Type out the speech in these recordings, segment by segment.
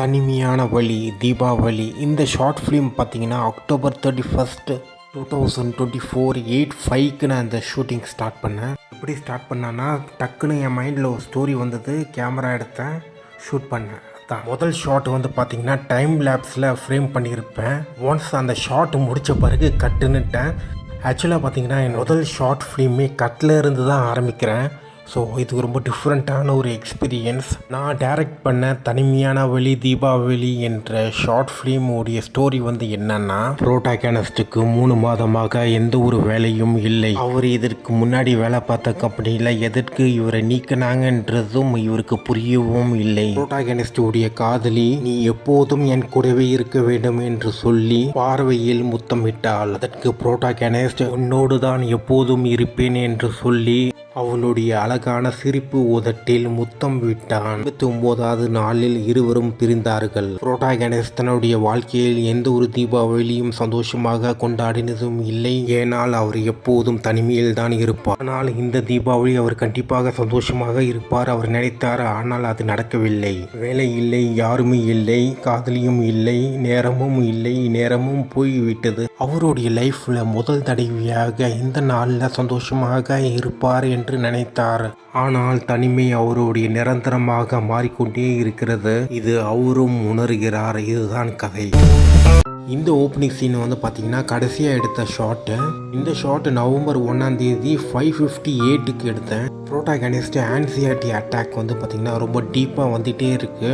தனிமையான வழி தீபாவளி. இந்த ஷார்ட் ஃபிலிம் பார்த்தீங்கன்னா October thirty first two thousand twenty four eight ஃபைவ்க்கு நான் இந்த ஷூட்டிங் ஸ்டார்ட் பண்ணேன். எப்படி ஸ்டார்ட் பண்ணேன்னா டக்குன்னு என் மைண்டில் ஒரு ஸ்டோரி வந்தது. கேமரா எடுத்தேன் ஷூட் பண்ணேன். தான் முதல் ஷாட் வந்து பார்த்தீங்கன்னா டைம் லேப்ஸில் ஃப்ரேம் பண்ணியிருப்பேன். ஒன்ஸ் அந்த ஷாட் முடித்த பிறகு கட்டுன்னுட்டேன் ஆக்சுவலாக பார்த்தீங்கன்னா என் முதல் ஷார்ட் ஃபிலிமே கட்டில் இருந்து தான் ஆரம்பிக்கிறேன். ஸோ இது ரொம்ப டிஃப்ரெண்ட்டான ஒரு எக்ஸ்பீரியன்ஸ் நான் டைரக்ட் பண்ண தனிமையான வழி தீபாவளி என்ற ஷார்ட் ஃபிலிம் உடைய ஸ்டோரி வந்து என்னன்னா ப்ரோட்டாகனிஸ்டுக்கு மூணு மாதமாக எந்த ஒரு வேலையும் இல்லை. அவர் இதற்கு முன்னாடி வேலை பார்த்த கம்பெனியில் எதற்கு இவரை நீக்கினாங்கன்றதும் இவருக்கு புரியவும் இல்லை. ப்ரோட்டாகனிஸ்ட் உடைய காதலி நீ எப்போதும் என் கூடவே இருக்க வேண்டும் என்று சொல்லி பார்வையில் முத்தமிட்டாள். அதற்கு புரோட்டாகனிஸ்ட் உன்னோடு தான் எப்போதும் இருப்பேன் என்று சொல்லி அவனுடைய அழகான சிரிப்பு உதட்டில் முத்தம் விட்டான். இருபத்தி ஒன்பதாவது நாளில் இருவரும் பிரிந்தார்கள். புரோட்டாகனஸ் தன்னுடைய வாழ்க்கையில் எந்த ஒரு தீபாவளியும் சந்தோஷமாக கொண்டாடினதும் இல்லை. ஏனால் அவர் எப்போதும் தனிமையில் தான் இருப்பார். ஆனால் இந்த தீபாவளி அவர் கண்டிப்பாக சந்தோஷமாக இருப்பார் அவர் நினைத்தார். ஆனால் அது நடக்கவில்லை. வேலை இல்லை யாருமே இல்லை காதலியும் இல்லை நேரமும் இல்லை நேரமும் போய்விட்டது. அவருடைய லைஃப்பில் முதல் தடவையாக இந்த நாளில் சந்தோஷமாக இருப்பார் என்று நினைத்தார். ஆனால் தனிமை அவருடைய நிரந்தரமாக மாறிக்கொண்டே இருக்கிறது. இது அவரும் உணர்கிறார். இதுதான் கதை. இந்த ஓப்பனிங் சீன் வந்து பார்த்தீங்கன்னா கடைசியாக எடுத்த ஷாட்டு இந்த ஷாட்டு நவம்பர் ஒன்றாம் தேதி ஃபைவ் ஃபிஃப்டி எயிட்டுக்கு எடுத்தேன். ப்ரோட்டாகனிஸ்ட் ஆன்சியாட்டி அட்டாக் வந்து பார்த்தீங்கன்னா ரொம்ப டீப்பாக வந்துகிட்டே இருக்குது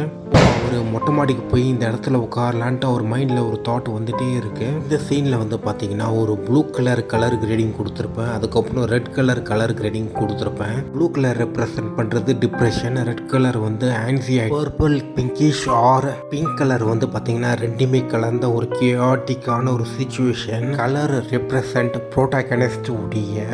அவர் மொட்டை மாடிக்கு போய் இந்த இடத்துல உட்காரலான்ட்டு அவர் மைண்டில் ஒரு தாட் வந்துகிட்டே இருக்கு. இந்த சீனில் வந்து பார்த்தீங்கன்னா ஒரு ப்ளூ கலர் கலர் கிரேடிங் கொடுத்துருப்பேன். அதுக்கப்புறம் ரெட் கலர் கலர் கிரேடிங் கொடுத்துருப்பேன். ப்ளூ கலர் ரெப்ரசன்ட் பண்ணுறது டிப்ரெஷன் ரெட் கலர் வந்து anxiety purple pinkish or pink colour வந்து பார்த்தீங்கன்னா ரெண்டுமே கலந்த ஒரு கேஆட்டிக்கான ஒரு சுச்சுவேஷன் கலர் ரெப்ரசன்ட் ப்ரோட்டாகனிஸ்ட் உடைய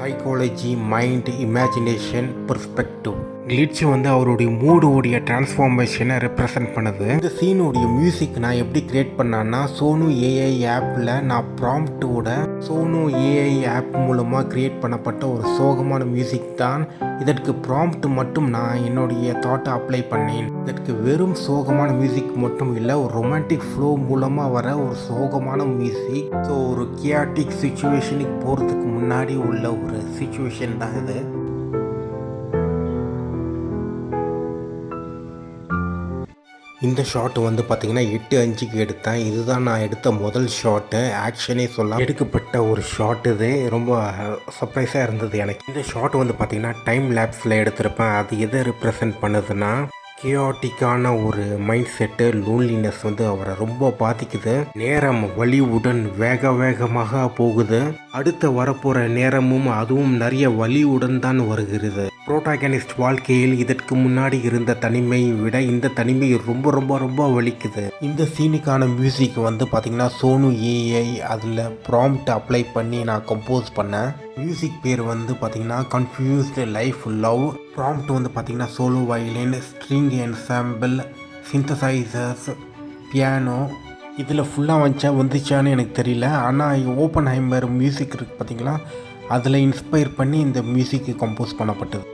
psychology mind imagination perspective glitch வந்து அவருடைய மூடுடைய டிரான்ஸ்ஃபார்மேஷனை ரெப்ரசன்ட் பண்ணுது. இந்த சீனுடைய மியூசிக் நான் எப்படி கிரியேட் பண்ணேன்னா சோனு ஏஐ ஆப்பில் நான் ப்ராம்ப்டோட சோனோ ஏஐ ஆப் மூலமாக க்ரியேட் பண்ணப்பட்ட ஒரு சோகமான மியூசிக் தான். இதற்கு ப்ராம்ப்ட் மட்டும் நான் என்னுடைய தாட்டை அப்ளை பண்ணேன். இதற்கு வெறும் சோகமான மியூசிக் மட்டும் இல்லை ஒரு ரொமான்டிக் ஃப்ளோ மூலமாக வர ஒரு சோகமான மியூசிக் ஸோ ஒரு கியாட்டிக் சுச்சுவேஷனுக்கு போகிறதுக்கு முன்னாடி உள்ள ஒரு சுச்சுவேஷன் தான் இது. இந்த ஷாட் வந்து பார்த்தீங்கன்னா எட்டு அஞ்சுக்கு எடுத்தேன். இதுதான் நான் எடுத்த முதல் ஷாட்டு ஆக்ஷனே சொல்லலாம் எடுக்கப்பட்ட ஒரு ஷாட் இது. ரொம்ப சர்ப்ரைஸாக இருந்தது எனக்கு. இந்த ஷாட் வந்து பார்த்தீங்கன்னா டைம் லேப்ஸில் எடுத்திருப்பேன். அது எதை ரிப்ரசன்ட் பண்ணுதுன்னா கியோட்டிக்கான ஒரு மைண்ட் செட்டு லோன்லினஸ் வந்து அவரை ரொம்ப பாதிக்குது. நேரம் வலிவுடன் வேக வேகமாக போகுது. அடுத்த வரப்போகிற நேரமும் அதுவும் நிறைய வலியுடன் தான் வருகிறது. புரோட்டாகனிஸ்ட் வாழ்க்கையில் இதற்கு முன்னாடி இருந்த தனிமையை விட இந்த தனிமை ரொம்ப ரொம்ப ரொம்ப வலிக்குது. இந்த சீனுக்கான மியூசிக் வந்து பார்த்திங்கன்னா சோனு ஏஐ அதில் ப்ராம்ப்ட் அப்ளை பண்ணி நான் கம்போஸ் பண்ணேன். மியூசிக் பேர் வந்து பார்த்திங்கன்னா கன்ஃபியூஸ்டு லைஃப் லவ் ப்ராம்ப்ட் வந்து பார்த்திங்கன்னா solo violin string ensemble synthesizers piano இதில் ஃபுல்லாக வந்துச்சா வந்துச்சான்னு எனக்கு தெரியல. ஆனால் ஓப்பன் ஹைம்பர் மியூசிக் இருக்குது பார்த்தீங்களா அதில் இன்ஸ்பயர் பண்ணி இந்த மியூசிக்கு கம்போஸ் பண்ணப்பட்டது.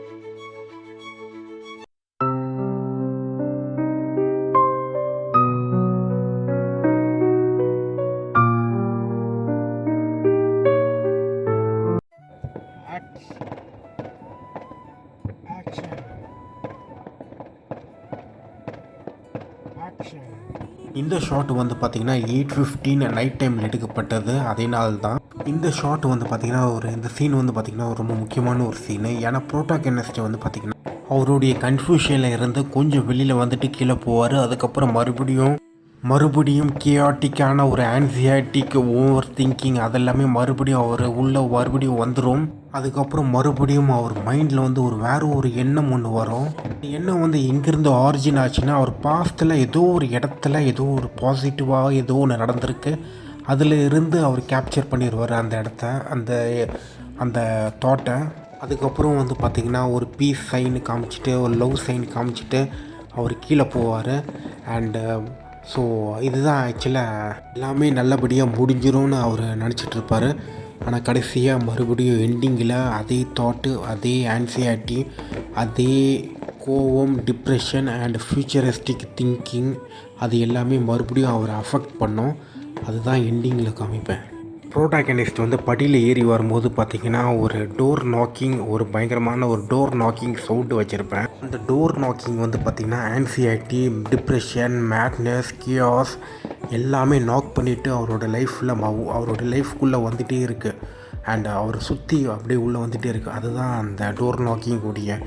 இந்த ஷாட் வந்து பார்த்திங்கன்னா எயிட் ஃபிஃப்டீன் நைட் டைமில் எடுக்கப்பட்டது. அதேனால தான் இந்த ஷாட் வந்து பார்த்திங்கன்னா ஒரு இந்த சீன் வந்து பார்த்திங்கன்னா ரொம்ப முக்கியமான ஒரு சீனு ஏன்னா ப்ரோட்டாகனிஸ்ட் வந்து பார்த்திங்கன்னா அவருடைய கன்ஃபியூஷனில் இருந்து கொஞ்சம் வெளியில் வந்துட்டு கீழே போவார். அதுக்கப்புறம் மறுபடியும் மறுபடியும் கியாட்டிக்கான ஒரு ஆன்சியாட்டிக் ஓவர் திங்கிங் அதெல்லாமே மறுபடியும் அவர் உள்ள மறுபடியும் வந்துடும் அதுக்கப்புறம் மறுபடியும் அவர் மைண்டில் வந்து ஒரு வேற ஒரு எண்ணம் ஒன்று வரும். எண்ணம் வந்து எங்கேருந்து ஆரிஜின் ஆச்சுன்னா அவர் பாஸ்ட்டில் ஏதோ ஒரு இடத்துல ஏதோ ஒரு பாசிட்டிவாக ஏதோ ஒன்று நடந்திருக்கு. அதில் இருந்து அவர் கேப்சர் பண்ணிடுவார் அந்த இடத்த அந்த அந்த தோட்டை அதுக்கப்புறம் வந்து பார்த்திங்கன்னா ஒரு பீஸ் சைன் காமிச்சிட்டு ஒரு லவ் சைன் காமிச்சிட்டு அவர் கீழே போவார். அண்டு ஸோ இதுதான் ஆக்சுவலாக எல்லாமே நல்லபடியாக முடிஞ்சிரும்னு அவர் நினச்சிட்டு இருப்பார் ஆனால் கடைசியாக மறுபடியும் எண்டிங்கில் அதே தாட்டு அதே ஆன்சைட்டி அதே கோவம் டிப்ரெஷன் அண்ட் ஃபியூச்சரிஸ்டிக் திங்கிங் அது எல்லாமே மறுபடியும் அவரை அஃபெக்ட் பண்ணோம். அதுதான் எண்டிங்கில் காமிப்பேன் ப்ரோட்டாகனிஸ்ட் வந்து படியில் ஏறி வரும்போது பார்த்தீங்கன்னா ஒரு டோர் நாக்கிங் ஒரு பயங்கரமான ஒரு டோர் நாக்கிங் சவுண்டு வச்சுருப்பேன். அந்த டோர் நாக்கிங் வந்து பார்த்திங்கன்னா ஆன்சியாட்டி டிப்ரெஷன் மேட்னஸ் கியாஸ் எல்லாமே நாக் பண்ணிவிட்டு அவரோட லைஃப்பில் அவரோட லைஃப்குள்ளே வந்துகிட்டே இருக்குது அண்ட் அவரை சுற்றி அப்படியே உள்ளே வந்துகிட்டே இருக்குது அதுதான் அந்த டோர் நாக்கிங் கூடிய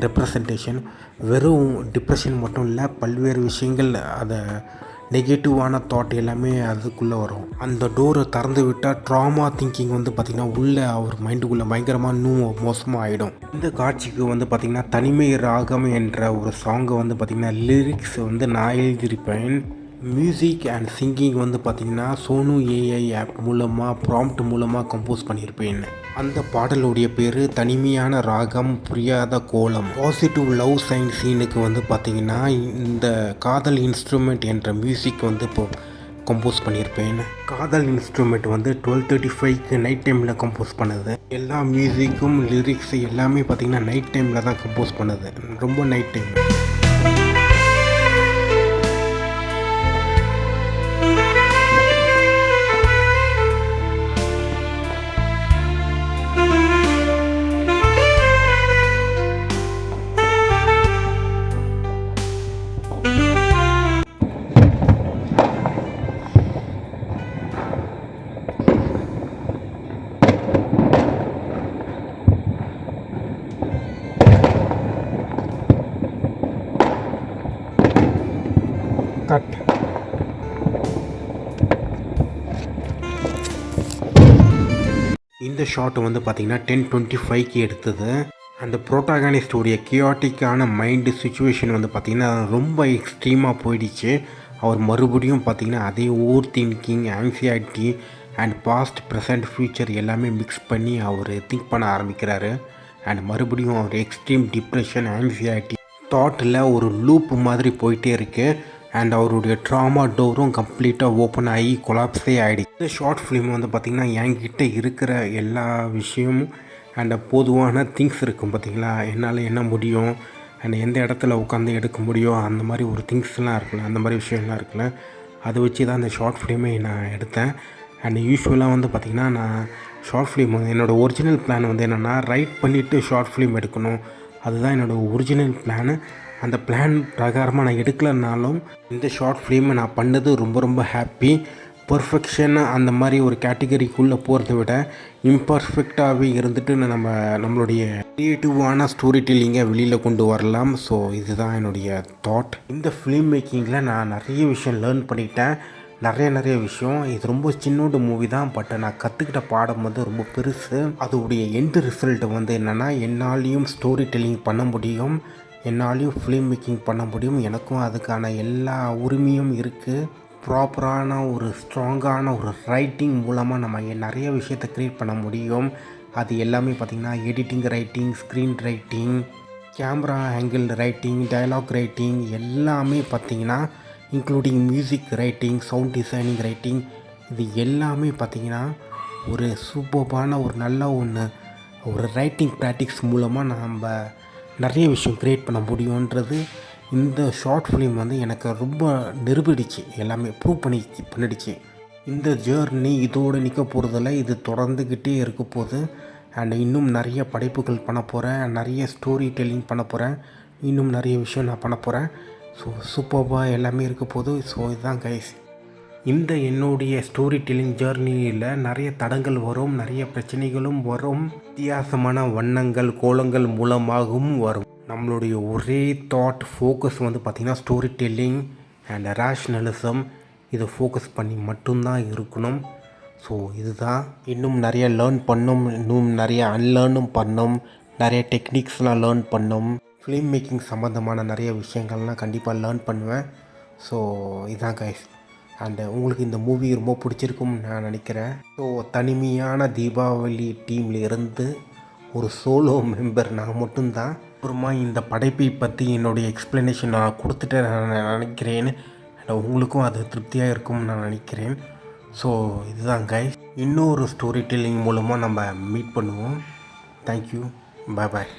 ரெப்ரசன்டேஷன் வெறும் டிப்ரெஷன் மட்டும் இல்லை பல்வேறு விஷயங்கள் அதை நெகட்டிவான தாட் எல்லாமே அதுக்குள்ளே வரும். அந்த டோரை திறந்து விட்டால் ட்ராமா திங்கிங் வந்து பார்த்திங்கன்னா உள்ளே அவர் மைண்டுக்குள்ளே பயங்கரமாக இன்னும் மோசமாக ஆகிடும் இந்த காட்சிக்கு வந்து பார்த்திங்கன்னா தனிமை ராகம் என்ற ஒரு சாங்கை வந்து பார்த்திங்கன்னா லிரிக்ஸ் வந்து நான் எழுதியிருப்பேன். மியூசிக் அண்ட் சிங்கிங் வந்து பார்த்திங்கன்னா சோனு ஏஐ ஆப் மூலமாக ப்ராம்ப்ட் மூலமாக கம்போஸ் பண்ணியிருப்பேன். அந்த பாடலுடைய பேர் தனிமையான ராகம் புரியாத கோலம். பாசிட்டிவ் லவ் சைன் சீனுக்கு வந்து பார்த்திங்கன்னா இந்த காதல் இன்ஸ்ட்ருமெண்ட் என்ற மியூசிக் வந்து இப்போ கம்போஸ் பண்ணியிருப்பேன். காதல் இன்ஸ்ட்ருமெண்ட் வந்து டுவெல் தேர்ட்டி ஃபைவ்க்கு நைட் டைமில் கம்போஸ் பண்ணுது. எல்லா மியூசிக்கும் லிரிக்ஸ் எல்லாமே பார்த்திங்கன்னா நைட் டைமில் தான் கம்போஸ் பண்ணுது. ரொம்ப நைட் டைம் கட். இந்த ஷாட் வந்து பார்த்தீங்கன்னா டென் டுவெண்ட்டி ஃபைவ்க்கு எடுத்தது. அந்த ப்ரோட்டாகனிஸ்டுடைய கியாட்டிக்கான மைண்டு சுச்சுவேஷன் வந்து பார்த்திங்கன்னா ரொம்ப எக்ஸ்ட்ரீமாக போயிடுச்சு. அவர் மறுபடியும் பார்த்திங்கன்னா அதே overthinking anxiety and past present future எல்லாமே மிக்ஸ் பண்ணி அவர் திங்க் பண்ண ஆரம்பிக்கிறாரு. அண்ட் மறுபடியும் அவர் எக்ஸ்ட்ரீம் டிப்ரெஷன் ஆங்ஸைட்டி தாட்டில் ஒரு லூப் மாதிரி போயிட்டே இருக்குது அண்ட் அவருடைய ட்ராமா டோரும் கம்ப்ளீட்டாக ஓப்பன் ஆகி கொலாப்ஸே ஆகிடுச்சு இந்த ஷார்ட் ஃபிலிம் வந்து பார்த்திங்கன்னா என்கிட்ட இருக்கிற எல்லா விஷயமும் அண்ட் பொதுவான திங்ஸ் இருக்கும் பார்த்தீங்களா என்னால் என்ன முடியும்? அண்ட் எந்த இடத்துல உட்காந்து எடுக்க முடியும்? அந்த மாதிரி ஒரு திங்ஸ்லாம் இருக்குல்ல அந்த மாதிரி விஷயம்லாம் இருக்குல்ல அதை வச்சு தான் அந்த ஷார்ட் ஃபிலிமே நான் எடுத்தேன். அண்ட் யூஸ்வலாக வந்து பார்த்திங்கன்னா நான் ஷார்ட் ஃபிலிம் வந்து என்னோடய ஒரிஜினல் பிளான் வந்து என்னென்னா ரைட் பண்ணிவிட்டு ஷார்ட் ஃபிலிம் எடுக்கணும். அதுதான் என்னோடய ஒரிஜினல் பிளானு அந்த பிளான் பிரகாரமாக நான் எடுக்கலைனாலும் இந்த ஷார்ட் ஃபிலிமை நான் பண்ணது ரொம்ப ரொம்ப ஹாப்பி பர்ஃபெக்ஷன் அந்த மாதிரி ஒரு கேட்டகரிக்குள்ளே போகிறத விட இம்பர்ஃபெக்டாகவே இருந்துட்டு நம்ம நம்மளுடைய க்ரியேட்டிவான ஸ்டோரி டெல்லிங்கை வெளியில் கொண்டு வரலாம். ஸோ இதுதான் என்னுடைய தாட் இந்த ஃபிலிம் மேக்கிங்கில் நான் நிறைய விஷயம் லேர்ன் பண்ணிட்டேன். நிறைய நிறைய விஷயம். இது ரொம்ப சின்னோண்டு மூவி தான். பட் நான் கற்றுக்கிட்ட பாடம் வந்து ரொம்ப பெருசு. அதோடைய எண்டு ரிசல்ட் வந்து என்னென்னா என்னாலையும் ஸ்டோரி டெல்லிங் பண்ண முடியும். என்னாலையும் ஃபிலிம் மேக்கிங் பண்ண முடியும். எனக்கும் அதுக்கான எல்லா உரிமையும் இருக்குது ப்ராப்பரான ஒரு ஸ்ட்ராங்கான ஒரு ரைட்டிங் மூலமாக நம்ம நிறைய விஷயத்தை க்ரியேட் பண்ண முடியும். அது எல்லாமே பார்த்திங்கன்னா editing writing screen writing camera angle writing dialogue writing எல்லாமே பார்த்திங்கன்னா including music writing sound designing writing இது எல்லாமே பார்த்திங்கன்னா ஒரு சூப்பர்பான ஒரு நல்ல ஒன்று ஒரு ரைட்டிங் ப்ராக்டிக்ஸ் மூலமாக நம்ம நிறைய விஷயம் க்ரியேட் பண்ண முடியுன்றது இந்த ஷார்ட் ஃபிலிம் வந்து எனக்கு ரொம்ப நிரூபிடிச்சு எல்லாமே ப்ரூவ் பண்ணி பண்ணிடுச்சு. இந்த ஜேர்னி இதோடு நிற்க போகிறதில்ல இது தொடர்ந்துக்கிட்டே இருக்க போகுது. அண்ட் இன்னும் நிறைய படைப்புகள் பண்ண போகிறேன் நிறைய ஸ்டோரி டெல்லிங் பண்ண போகிறேன் இன்னும் நிறைய விஷயம் நான் பண்ண போகிறேன் ஸோ சூப்பர்பாக எல்லாமே இருக்க போகுது. ஸோ இதுதான் கைஸ் இந்த என்னுடைய ஸ்டோரி டெல்லிங் ஜேர்னியில் நிறைய தடங்கள் வரும் நிறைய பிரச்சனைகளும் வரும் வித்தியாசமான வண்ணங்கள் கோலங்கள் மூலமாகவும் வரும். நம்மளுடைய ஒரே தாட் ஃபோக்கஸ் வந்து பார்த்திங்கன்னா ஸ்டோரி டெல்லிங் அண்ட் ரேஷ்னலிசம் இதை ஃபோக்கஸ் பண்ணி மட்டும்தான் இருக்கணும். ஸோ இதுதான். இன்னும் நிறைய லேர்ன் பண்ணும் இன்னும் நிறைய அன்லேர்னும் பண்ணும் நிறைய டெக்னிக்ஸ்லாம் லேர்ன் பண்ணும். ஃபிலிம் மேக்கிங் சம்மந்தமான நிறைய விஷயங்கள்லாம் கண்டிப்பாக லேர்ன் பண்ணுவேன். ஸோ இதுதான் கைஸ் அண்டு uh, உங்களுக்கு இந்த மூவி ரொம்ப பிடிச்சிருக்கும்னு நான் நினைக்கிறேன். ஸோ தனிமையான தீபாவளி டீமில் இருந்து ஒரு சோலோ மெம்பர் நான் மட்டும்தான். அப்புறமா இந்த படைப்பை பற்றி என்னுடைய எக்ஸ்ப்ளனேஷன் நான் கொடுத்துட்டேன் நான் நினைக்கிறேன். Uh, உங்களுக்கும் அது திருப்தியாக இருக்கும்னு நான் நினைக்கிறேன். ஸோ இதுதான் கைஸ் இன்னொரு ஸ்டோரி டெல்லிங் மூலமாக நம்ம மீட் பண்ணுவோம். தேங்க்யூ பாய் பாய்